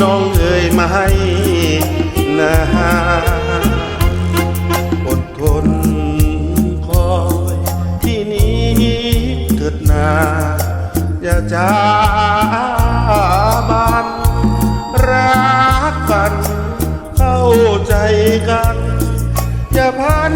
น้องเอ่ยมาให้นาอดทนคอยที่นี้เถิดนาอย่าจ้าบานรักกัน เข้าใจกันอย่าพัน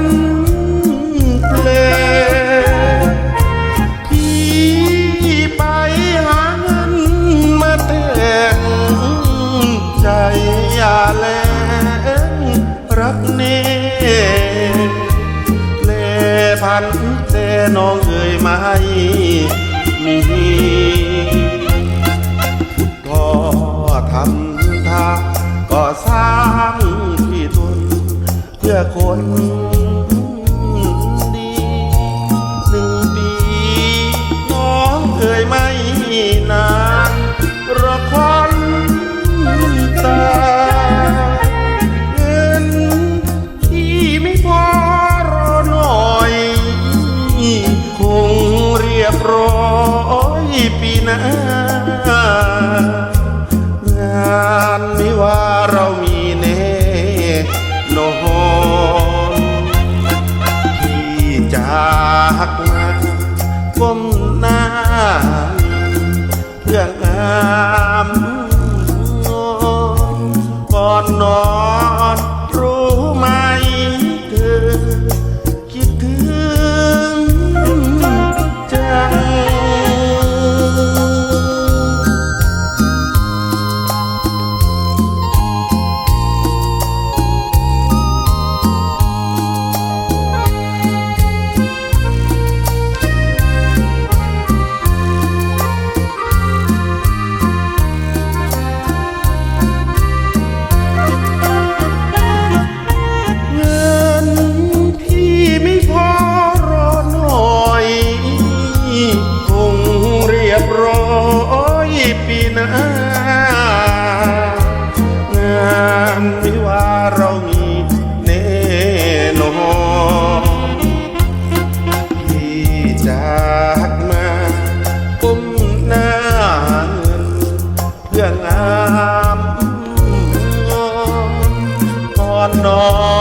น้องเอ่ยไม่มีก็ทำทาก็สร้างที่ตุนเพื่อคนากงานก้มหน้าเพื่องาน not.